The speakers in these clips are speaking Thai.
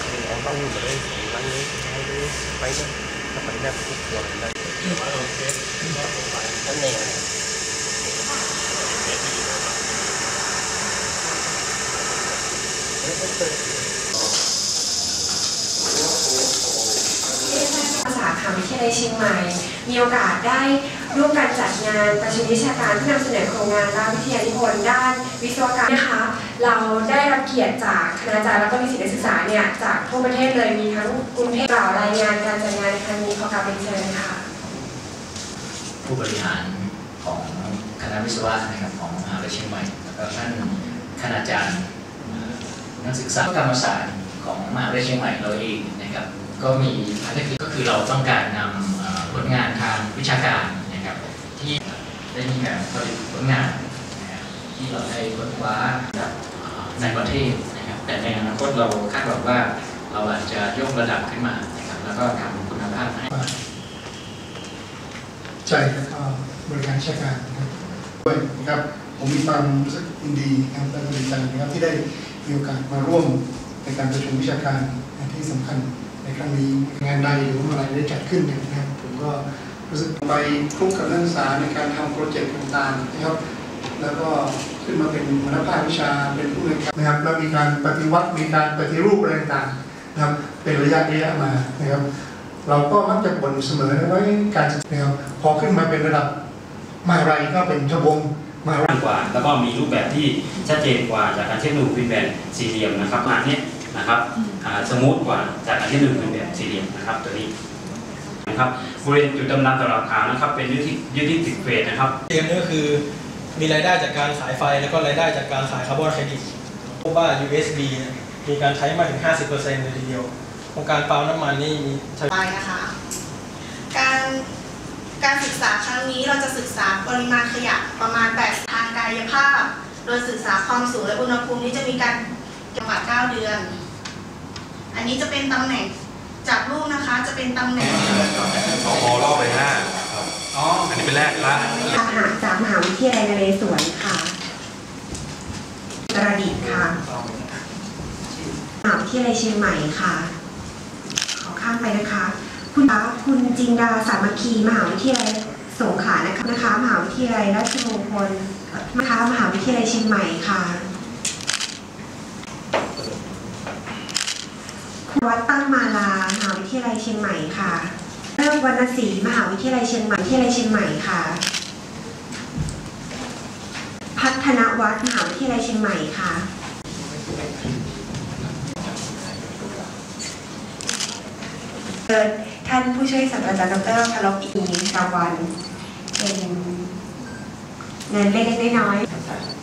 ông mà đây lắng đấy hai đứa máy đó nó phải ra một cuộc rồi đây cái này Thank you. สาขาวิทยาลัยเชียงใหม่ มีโอกาสได้ร่วมกันจัดงานประชุมวิชาการที่นำเสนอโครงงานและวิทยานิพนธ์ด้านวิศวกรรมนะคะ เราได้รับเกียรติจากคณาจารย์และก็นิสิตนักศึกษาเนี่ยจากทั่วประเทศเลยมีทั้งกรุงเทพกล่าวรายงานการจัดงานครั้งนี้ขอกราบเป็นเชิญค่ะ ผู้บริหารของคณะวิศวะนะครับของมหาวิทยาลัยเชียงใหม่แล้วก็ท่านคณาจารย์นักศึกษากรรมศาสตร์ของมหาวิทยาลัยเชียงใหม่เราเองนะครับก็มีภารกิจก็คือเราต้องการนำผลงานทางวิชาการนะครับที่ได้มีการผลิตผลงานที่เราได้ค้นคว้าจาก ในประเทศนะครับ แต่ในอนาคตเราคาดหวังว่าเราอาจจะยกระดับขึ้นมานะครับ แล้วก็ทำคุณภาพให้ใจแล้วก็บริการราชการนะครับด้วยนะครับ ผมมีความรู้สึกยินดีนะครับและดีใจนะครับที่ได้มีโอกาสมาร่วมในการประชุมวิชาการที่สำคัญในครั้งนี้งานใดหรือว่าอะไรได้จัดขึ้นเนี่ยนะครับ ผมก็รู้สึกไปคลุกกับนักศึกษาในการทำโปรเจกต์ต่างๆนะครับ แล้วก็ ขึ้นมาเป็นหัวหน้าภาควิชาเป็นผู้ในวยการนะครับแล้วมีการปฏิวัติมีการปฏิรูปอะไรต่างๆนะครับเป็นระยะระยะมานะครับ เราก็มักจะบ่นเสมอนะว่าการศึกษานะครับพอขึ้นมาเป็นระดับมหาลัยก็เป็นทบวงมหาลัยกว่า แล้วก็มีรูปแบบที่ชัดเจนกว่าจากการเทียบดูเป็นแบบสี่เหลี่ยมนะครับอันนี้นะครับอ่าสมูทกว่าจากการเทียบดูเป็นแบบสี่เหลี่ยมนะครับตัวนี้นะครับบริเวณจุดดำน้ำตลอดขาวนะครับ เป็นยุทธิยุทธิติดเฟสนะครับเกมนี่ก็คือ มีรายได้จากการขายไฟ แล้วก็รายได้จากการขายคาร์บอนเครดิตพบว่า USB เนี่ยมีการใช้มาถึง 50%เลยทีเดียวโครงการปั๊มน้ำมันนี่มีใช้ไปนะคะการการศึกษาครั้งนี้เราจะศึกษาปริมาณขยะประมาณ8ทางกายภาพ โดยศึกษาความสูงและอุณหภูมิที่จะมีการจังหวัด9เดือน อันนี้จะเป็นตำแหน่งจากรูปนะคะจะเป็นตำแหน่งสองโมรอบไปห้า อ๋อ อันนี้เป็นแรกละทหารจากมหาวิทยาลัยนเรศวรค่ะตรดิตถ์ค่ะมหาวิทยาลัยเชียงใหม่ค่ะ ขอข้ามไปนะคะ คุณคะคุณจินดาสามัคคี มหาวิทยาลัยสงขลานะคะนะคะ มหาวิทยาลัยราชมงคลนะคะมหาวิทยาลัยเชียงใหม่ค่ะคุณวัดตั้งมาลามหาวิทยาลัยเชียงใหม่ค่ะ เริ่วรรณศรีมหาวิทยาลัยเชียงใหม่วิทยาลัยเชียงใหม่ค่ะ พัฒนวัฒน์มหาวิทยาลัยเชียงใหม่ค่ะเิท่านผู้ช่วยศาสตราจารย์ดรพลบอีกาวันเป็นเงินเล็กๆน้อยๆ เอ่อ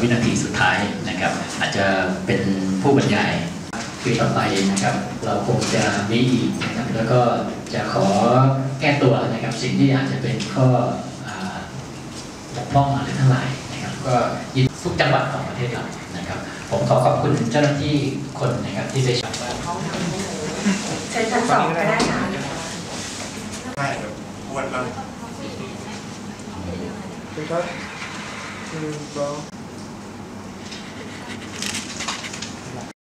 วินาทีสุดท้ายนะครับ อาจจะเป็นผู้บรรยายปีต่อไปนะครับ เราคงจะมีอีกนะครับแล้วก็จะขอแก้ตัวนะครับ สิ่งที่อาจจะเป็นข้ออ่าบกพร่องอะไรทั้งหลายนะครับ ก็ยินทุกจังหวัดของประเทศเรานะครับ ผมขอขอบคุณเจ้าหน้าที่คนนะครับที่ได้ช่วยเชิญชั้นสองก็ได้ค่ะใช่เดี๋ยวปวดแล้วครับหนึ่งสอง